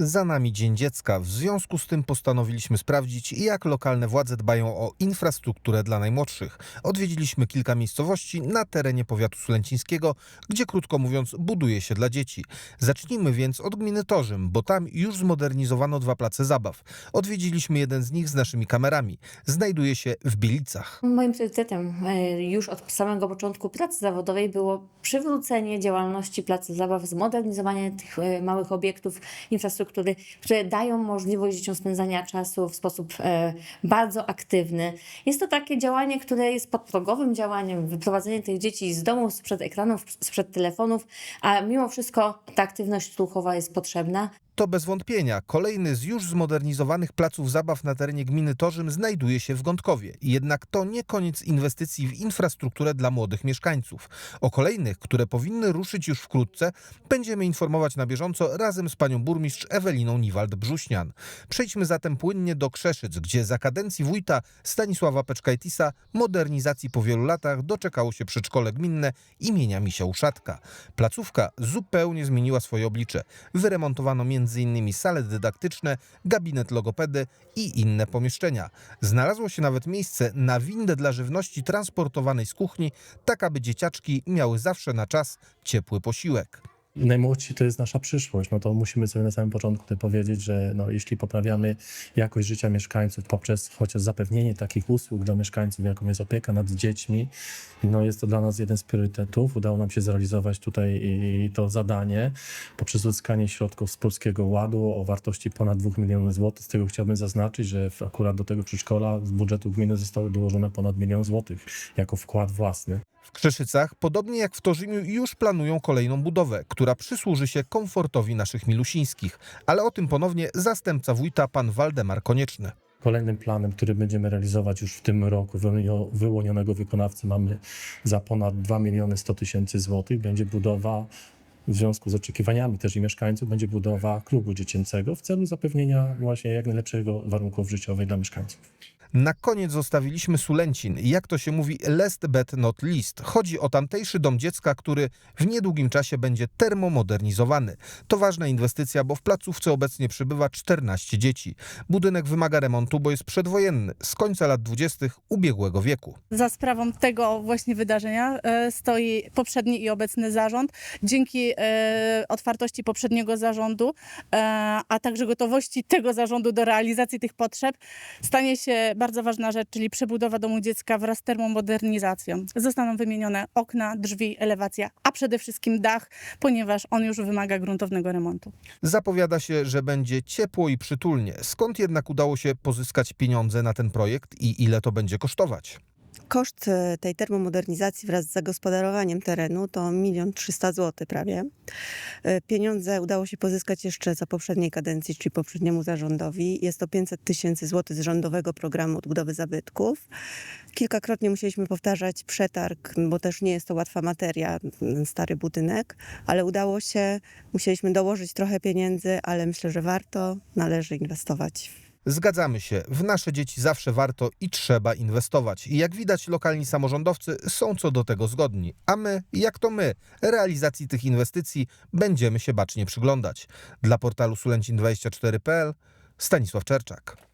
Za nami Dzień Dziecka. W związku z tym postanowiliśmy sprawdzić, jak lokalne władze dbają o infrastrukturę dla najmłodszych. Odwiedziliśmy kilka miejscowości na terenie powiatu sulęcińskiego, gdzie krótko mówiąc buduje się dla dzieci. Zacznijmy więc od gminy Torzym, bo tam już zmodernizowano dwa place zabaw. Odwiedziliśmy jeden z nich z naszymi kamerami. Znajduje się w Bielicach. Moim priorytetem e, już od samego początku pracy zawodowej było przywrócenie działalności placy zabaw, zmodernizowanie tych e, małych obiektów infrastruktury, które dają możliwość dzieciom spędzania czasu w sposób e, bardzo aktywny. Jest to takie działanie, które jest podprogowym działaniem, wyprowadzenie tych dzieci z domu, sprzed ekranów, sprzed telefonów, a mimo wszystko ta aktywność ruchowa jest potrzebna. To bez wątpienia kolejny z już zmodernizowanych placów zabaw na terenie gminy Torzym znajduje się w Gądkowie. Jednak to nie koniec inwestycji w infrastrukturę dla młodych mieszkańców. O kolejnych, które powinny ruszyć już wkrótce, będziemy informować na bieżąco razem z panią burmistrz Eweliną Niwald-Brzuśnian. Przejdźmy zatem płynnie do Krzeszyc, gdzie za kadencji wójta Stanisława Peczkajtisa modernizacji po wielu latach doczekało się przedszkole gminne imienia Misia Uszatka. Placówka zupełnie zmieniła swoje oblicze. Wyremontowano m.in. sale dydaktyczne, gabinet logopedy i inne pomieszczenia. Znalazło się nawet miejsce na windę dla żywności transportowanej z kuchni, tak aby dzieciaczki miały zawsze na czas ciepły posiłek. Najmłodsi to jest nasza przyszłość. No to musimy sobie na samym początku powiedzieć, że no, jeśli poprawiamy jakość życia mieszkańców poprzez chociaż zapewnienie takich usług dla mieszkańców, jaką jest opieka nad dziećmi, no jest to dla nas jeden z priorytetów. Udało nam się zrealizować tutaj i to zadanie poprzez uzyskanie środków z Polskiego Ładu o wartości ponad 2 milionów złotych. Z tego chciałbym zaznaczyć, że akurat do tego przedszkola z budżetu gminy zostało dołożone ponad milion złotych jako wkład własny. W Krzeszycach, podobnie jak w Torzymiu, już planują kolejną budowę, która przysłuży się komfortowi naszych milusińskich. Ale o tym ponownie zastępca wójta pan Waldemar Konieczny. Kolejnym planem, który będziemy realizować już w tym roku, wyłonio- wyłonionego wykonawcy mamy za ponad 2 miliony 100 tysięcy złotych, będzie budowa w związku z oczekiwaniami też i mieszkańców, będzie budowa klubu dziecięcego w celu zapewnienia właśnie jak najlepszego warunków życiowych dla mieszkańców. Na koniec zostawiliśmy Sulęcin. Jak to się mówi, last but not least. Chodzi o tamtejszy dom dziecka, który w niedługim czasie będzie termomodernizowany. To ważna inwestycja, bo w placówce obecnie przybywa 14 dzieci. Budynek wymaga remontu, bo jest przedwojenny, z końca lat 20. ubiegłego wieku. Za sprawą tego właśnie wydarzenia e, stoi poprzedni i obecny zarząd. Dzięki e, otwartości poprzedniego zarządu, e, a także gotowości tego zarządu do realizacji tych potrzeb, stanie się bardzo ważna rzecz, czyli przebudowa domu dziecka wraz z termomodernizacją. Zostaną wymienione okna, drzwi, elewacja, a przede wszystkim dach, ponieważ on już wymaga gruntownego remontu. Zapowiada się, że będzie ciepło i przytulnie. Skąd jednak udało się pozyskać pieniądze na ten projekt i ile to będzie kosztować? Koszt e, tej termomodernizacji wraz z zagospodarowaniem terenu to 1 300 zł prawie. E, Pieniądze udało się pozyskać jeszcze za poprzedniej kadencji, czyli poprzedniemu zarządowi. Jest to 500 tysięcy złotych z rządowego programu odbudowy zabytków. Kilkakrotnie musieliśmy powtarzać przetarg, bo też nie jest to łatwa materia, stary budynek, ale udało się. Musieliśmy dołożyć trochę pieniędzy, ale myślę, że warto, należy inwestować Zgadzamy się, w nasze dzieci zawsze warto i trzeba inwestować. I jak widać, lokalni samorządowcy są co do tego zgodni. A my, jak to my, realizacji tych inwestycji będziemy się bacznie przyglądać. Dla portalu sulęcin24.pl Stanisław Czerczak.